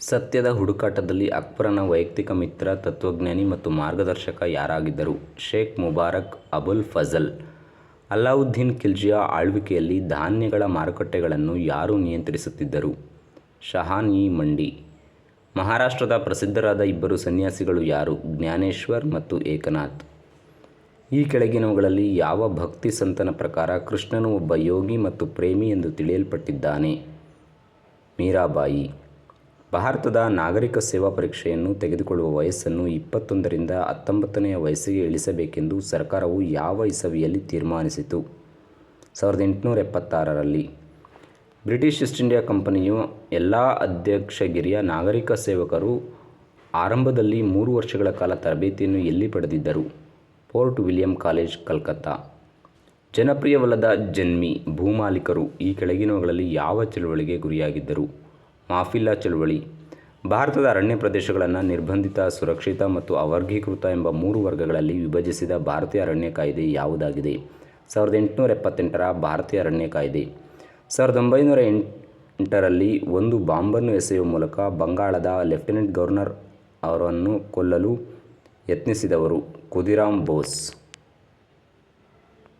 ಸತ್ಯದ ಹುಡುಕಾಟದಲ್ಲಿ ಅಕ್ಬರನ ವೈಯಕ್ತಿಕ ಮಿತ್ರ, ತತ್ವಜ್ಞಾನಿ ಮತ್ತು ಮಾರ್ಗದರ್ಶಕ ಯಾರಾಗಿದ್ದರು? ಶೇಖ್ ಮುಬಾರಕ್, ಅಬುಲ್ ಫಜಲ್. ಅಲಾವುದ್ದೀನ್ ಖಿಲ್ಜಿಯ ಆಳ್ವಿಕೆಯಲ್ಲಿ ಧಾನ್ಯಗಳ ಮಾರುಕಟ್ಟೆಗಳನ್ನು ಯಾರು ನಿಯಂತ್ರಿಸುತ್ತಿದ್ದರು? ಶಹಾನ್ ಇ ಮಂಡಿ. ಮಹಾರಾಷ್ಟ್ರದ ಪ್ರಸಿದ್ಧರಾದ ಇಬ್ಬರು ಸನ್ಯಾಸಿಗಳು ಯಾರು? ಜ್ಞಾನೇಶ್ವರ್ ಮತ್ತು ಏಕನಾಥ್. ಈ ಕೆಳಗಿನವುಗಳಲ್ಲಿ ಯಾವ ಭಕ್ತಿ ಸಂತನ ಪ್ರಕಾರ ಕೃಷ್ಣನು ಒಬ್ಬ ಯೋಗಿ ಮತ್ತು ಪ್ರೇಮಿ ಎಂದು ತಿಳಿಯಲ್ಪಟ್ಟಿದ್ದಾನೆ? ಮೀರಾಬಾಯಿ. ಭಾರತದ ನಾಗರಿಕ ಸೇವಾ ಪರೀಕ್ಷೆಯನ್ನು ತೆಗೆದುಕೊಳ್ಳುವ ವಯಸ್ಸನ್ನು ಇಪ್ಪತ್ತೊಂದರಿಂದ ಹತ್ತೊಂಬತ್ತನೆಯ ವಯಸ್ಸಿಗೆ ಇಳಿಸಬೇಕೆಂದು ಸರ್ಕಾರವು ಯಾವ ಇಸವಿಯಲ್ಲಿ ತೀರ್ಮಾನಿಸಿತು? ಸಾವಿರದ ಎಂಟುನೂರ ಎಪ್ಪತ್ತಾರರಲ್ಲಿ ಬ್ರಿಟಿಷ್ ಈಸ್ಟ್ ಇಂಡಿಯಾ ಕಂಪನಿಯು ಎಲ್ಲ ಅಧ್ಯಕ್ಷಗಿರಿಯ ನಾಗರಿಕ ಸೇವಕರು ಆರಂಭದಲ್ಲಿ ಮೂರು ವರ್ಷಗಳ ಕಾಲ ತರಬೇತಿಯನ್ನು ಎಲ್ಲಿ ಪಡೆದಿದ್ದರು? Fort William college, Calcutta. ಜನಪ್ರಿಯವಲ್ಲದ ಜನ್ಮಿ ಭೂಮಾಲೀಕರು ಈ ಕೆಳಗಿನವುಗಳಲ್ಲಿ ಯಾವ ಚಳುವಳಿಗೆ ಗುರಿಯಾಗಿದ್ದರು? ಮಾಫಿಲ್ಲಾ ಚಳುವಳಿ. ಭಾರತದ ಅರಣ್ಯ ಪ್ರದೇಶಗಳನ್ನು ನಿರ್ಬಂಧಿತ, ಸುರಕ್ಷಿತ ಮತ್ತು ಅವರ್ಗೀಕೃತ ಎಂಬ ಮೂರು ವರ್ಗಗಳಲ್ಲಿ ವಿಭಜಿಸಿದ ಭಾರತೀಯ ಅರಣ್ಯ ಕಾಯ್ದೆ ಯಾವುದಾಗಿದೆ? ಸಾವಿರದ ಎಂಟುನೂರ ಎಪ್ಪತ್ತೆಂಟರ ಭಾರತೀಯ ಅರಣ್ಯ ಕಾಯ್ದೆ. ಸಾವಿರದ ಒಂಬೈನೂರ ಎಂಟರಲ್ಲಿ ಒಂದು ಬಾಂಬನ್ನು ಎಸೆಯುವ ಮೂಲಕ ಬಂಗಾಳದ ಲೆಫ್ಟಿನೆಂಟ್ ಗವರ್ನರ್ ಅವರನ್ನು ಕೊಲ್ಲಲು ಯತ್ನಿಸಿದವರು ಖುದಿರಾಮ್ ಬೋಸ್.